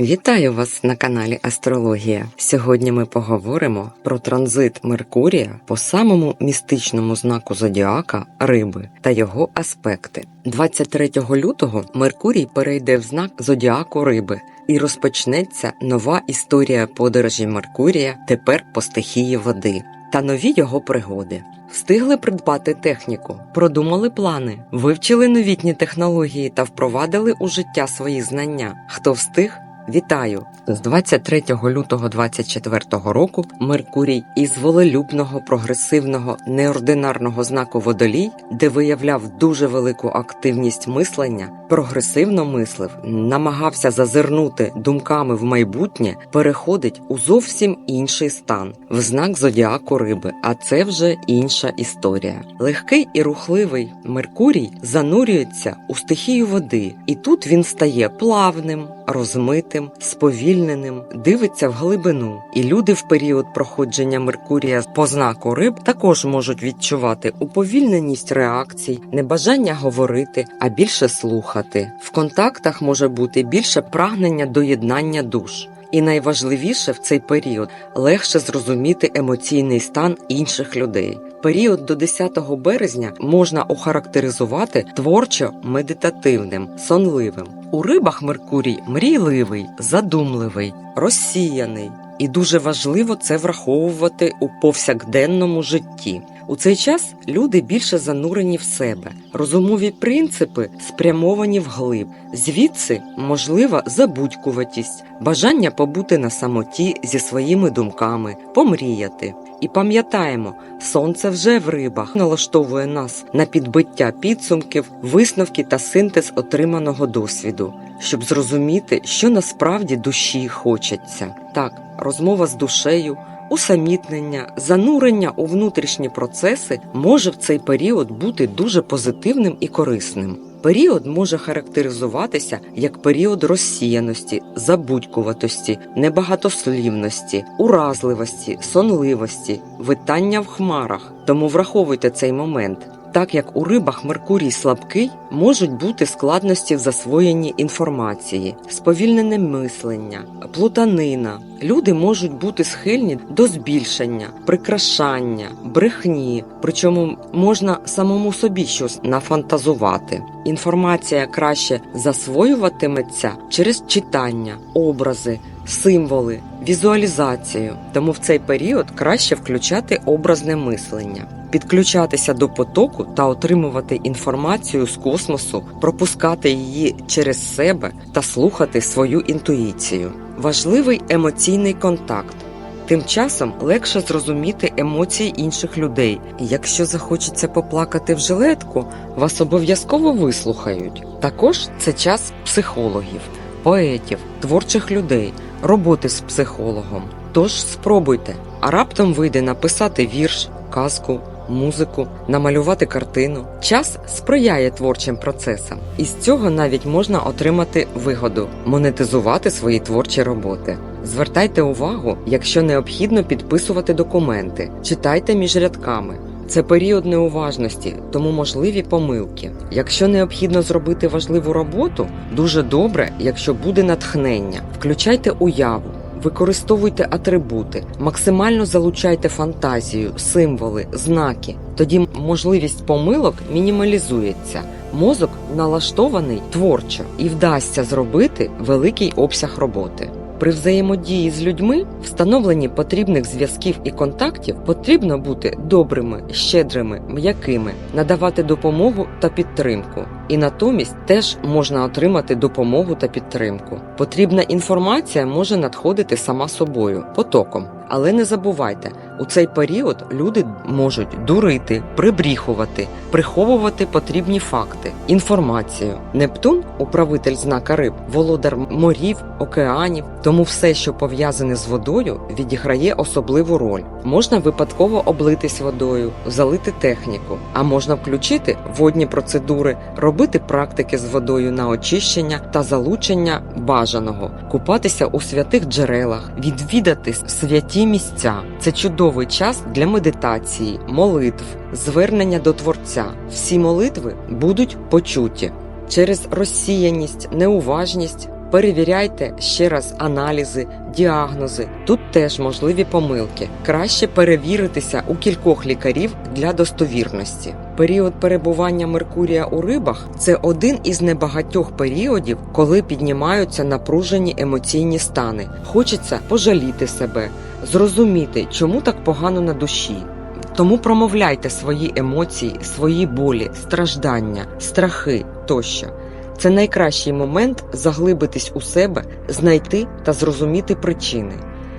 Вітаю вас на каналі Астрологія. Сьогодні ми поговоримо про транзит Меркурія по самому містичному знаку зодіака Риби та його аспекти. 23 лютого Меркурій перейде в знак зодіаку Риби і розпочнеться нова історія подорожі Меркурія тепер по стихії води та нові його пригоди. Встигли придбати техніку, продумали плани, вивчили новітні технології та впровадили у життя свої знання. Хто встиг? Вітаю! З 23 лютого 24 року Меркурій із волелюбного, прогресивного, неординарного знаку водолій, де виявляв дуже велику активність мислення, прогресивно мислив, намагався зазирнути думками в майбутнє, переходить у зовсім інший стан, в знак зодіаку риби, а це вже інша історія. Легкий і рухливий Меркурій занурюється у стихію води, і тут він стає плавним, розмитим, сповільненим, дивиться в глибину, і люди в період проходження Меркурія по знаку риб також можуть відчувати уповільненість реакцій, небажання говорити, а більше слухати. В контактах може бути більше прагнення до єднання душ. І найважливіше в цей період легше зрозуміти емоційний стан інших людей. Період до 10 березня можна охарактеризувати творчо медитативним, сонливим. У рибах Меркурій мрійливий, задумливий, розсіяний, і дуже важливо це враховувати у повсякденному житті. У цей час люди більше занурені в себе, розумові принципи спрямовані вглиб, звідси можлива забудькуватість, бажання побути на самоті зі своїми думками, помріяти. І пам'ятаємо, сонце вже в рибах налаштовує нас на підбиття підсумків, висновки та синтез отриманого досвіду, щоб зрозуміти, що насправді душі хочеться. Так, розмова з душею, усамітнення, занурення у внутрішні процеси може в цей період бути дуже позитивним і корисним. Період може характеризуватися як період розсіяності, забудькуватості, небагатослівності, уразливості, сонливості, витання в хмарах. Тому враховуйте цей момент. Так як у рибах Меркурій слабкий, можуть бути складності в засвоєнні інформації, сповільнене мислення, плутанина. Люди можуть бути схильні до збільшення, прикрашання, брехні, причому можна самому собі щось нафантазувати. Інформація краще засвоюватиметься через читання, образи, символи, візуалізацію. Тому в цей період краще включати образне мислення підключатися до потоку та отримувати інформацію з космосу, пропускати її через себе та слухати свою інтуїцію. Важливий емоційний контакт. Тим часом легше зрозуміти емоції інших людей, якщо захочеться поплакати в жилетку, вас обов'язково вислухають. Також це час психологів, поетів, творчих людей, роботи з психологом. Тож спробуйте, а раптом вийде написати вірш, казку музику, намалювати картину. Час сприяє творчим процесам, і з цього навіть можна отримати вигоду, монетизувати свої творчі роботи. Звертайте увагу, якщо необхідно підписувати документи, читайте між рядками. Це період неуважності, тому можливі помилки. Якщо необхідно зробити важливу роботу, дуже добре, якщо буде натхнення. Включайте уяву, Використовуйте атрибути, максимально залучайте фантазію, символи, знаки. Тоді можливість помилок мінімалізується. Мозок налаштований творчо і вдасться зробити великий обсяг роботи. При взаємодії з людьми, встановленні потрібних зв'язків і контактів, потрібно бути добрими, щедрими, м'якими, надавати допомогу та підтримку. І натомість теж можна отримати допомогу та підтримку. Потрібна інформація може надходити сама собою, потоком. Але не забувайте, у цей період люди можуть дурити, прибріхувати, приховувати потрібні факти, інформацію. Нептун, управитель знака риб, володар морів, океанів, тому все, що пов'язане з водою, відіграє особливу роль. Можна випадково облитись водою, залити техніку, а можна включити водні процедури, робити практики з водою на очищення та залучення бажаного, купатися у святих джерелах, відвідати святі місця. Це чудовий час для медитації, молитв, звернення до Творця. Всі молитви будуть почуті. Через розсіяність, неуважність Перевіряйте ще раз аналізи, діагнози. Тут теж можливі помилки. Краще перевіритися у кількох лікарів для достовірності. Період перебування Меркурія у рибах це один із небагатьох періодів, коли піднімаються напружені емоційні стани. Хочеться пожаліти себе, зрозуміти, чому так погано на душі. Тому промовляйте свої емоції, свої болі, страждання, страхи тощо. Це найкращий момент заглибитись у себе, знайти та зрозуміти причини.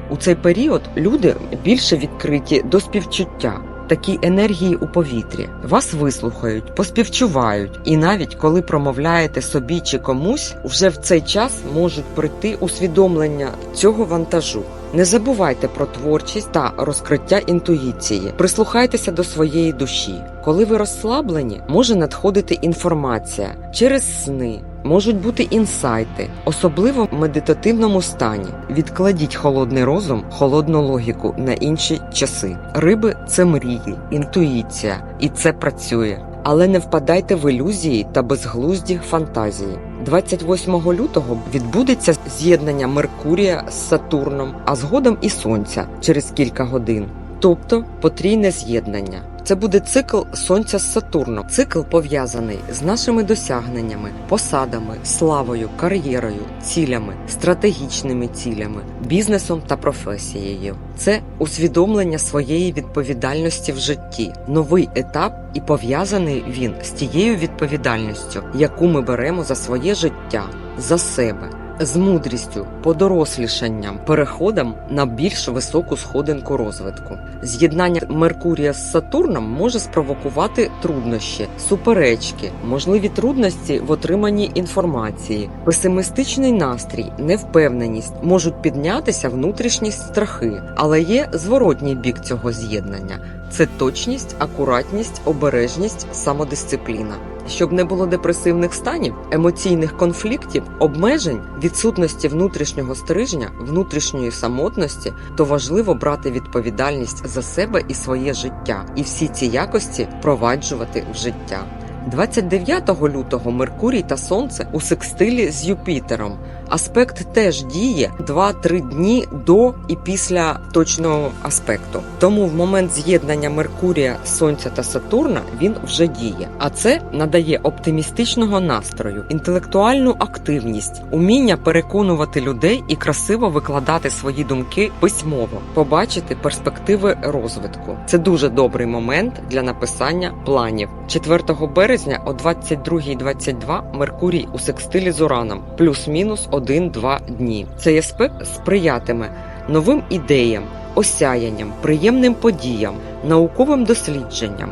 У цей період люди більше відкриті до співчуття, такі енергії у повітрі. Вас вислухають, поспівчувають, і навіть коли промовляєте собі чи комусь, вже в цей час можуть прийти усвідомлення цього вантажу. Не забувайте про творчість та розкриття інтуїції. Прислухайтеся до своєї душі. Коли ви розслаблені, може надходити інформація через сни. Можуть бути інсайти, особливо в медитативному стані. Відкладіть холодний розум, холодну логіку на інші часи. Риби це мрії, інтуїція, і це працює. Але не впадайте в ілюзії та безглузді фантазії. 28 лютого відбудеться з'єднання Меркурія з Сатурном, а згодом і Сонця через кілька годин. Тобто потрійне з'єднання. Це буде цикл Сонця з Сатурном. Цикл пов'язаний з нашими досягненнями, посадами, славою, кар'єрою, цілями, стратегічними цілями, бізнесом та професією. Це усвідомлення своєї відповідальності в житті, новий етап, і пов'язаний він з тією відповідальністю, яку ми беремо за своє життя, за себе. З мудрістю, подорослішанням, переходом на більш високу сходинку розвитку. З'єднання Меркурія з Сатурном може спровокувати труднощі, суперечки, можливі трудності в отриманні інформації, песимістичний настрій, невпевненість можуть піднятися внутрішні страхи, але є зворотній бік цього з'єднання: це точність, акуратність, обережність, самодисципліна. Щоб не було депресивних станів, емоційних конфліктів, обмежень, відсутності внутрішнього стрижня, внутрішньої самотності, то важливо брати відповідальність за себе і своє життя, і всі ці якості впроваджувати в життя. 29 лютого Меркурій та Сонце у секстилі з Юпітером. Аспект теж діє 2-3 дні до і після точного аспекту. Тому в момент з'єднання Меркурія, Сонця та Сатурна він вже діє. А це надає оптимістичного настрою, інтелектуальну активність, уміння переконувати людей і красиво викладати свої думки письмово, побачити перспективи розвитку. Це дуже добрий момент для написання планів. 4 березня о 22.22 Меркурій у секстилі з Ураном, плюс-мінус 1-2 дні. Цей аспект сприятиме новим ідеям, осяянням, приємним подіям, науковим дослідженням,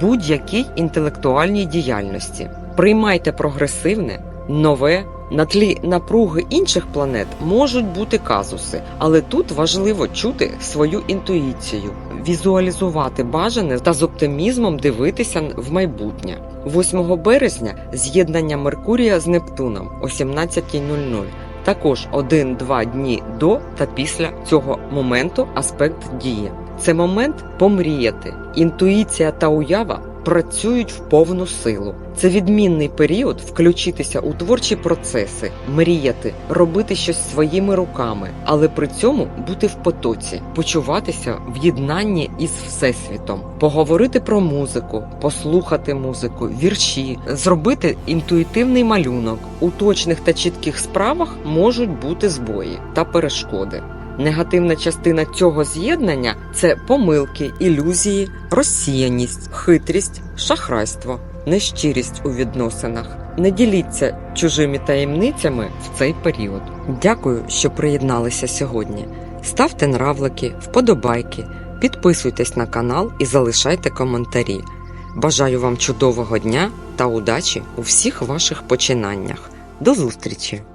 будь-якій інтелектуальній діяльності. Приймайте прогресивне, нове. На тлі напруги інших планет можуть бути казуси, але тут важливо чути свою інтуїцію, візуалізувати бажане та з оптимізмом дивитися в майбутнє. 8 березня з'єднання Меркурія з Нептуном о 17.00. Також 1-2 дні до та після цього моменту аспект діє. Це момент помріяти. Інтуїція та уява працюють в повну силу. Це відмінний період включитися у творчі процеси, мріяти, робити щось своїми руками, але при цьому бути в потоці, почуватися в єднанні із всесвітом, поговорити про музику, послухати музику, вірші, зробити інтуїтивний малюнок. У точних та чітких справах можуть бути збої та перешкоди. Негативна частина цього з'єднання це помилки, ілюзії, розсіяність, хитрість, шахрайство, нещирість у відносинах. Не діліться чужими таємницями в цей період. Дякую, що приєдналися сьогодні. Ставте нравлики, вподобайки, підписуйтесь на канал і залишайте коментарі. Бажаю вам чудового дня та удачі у всіх ваших починаннях. До зустрічі!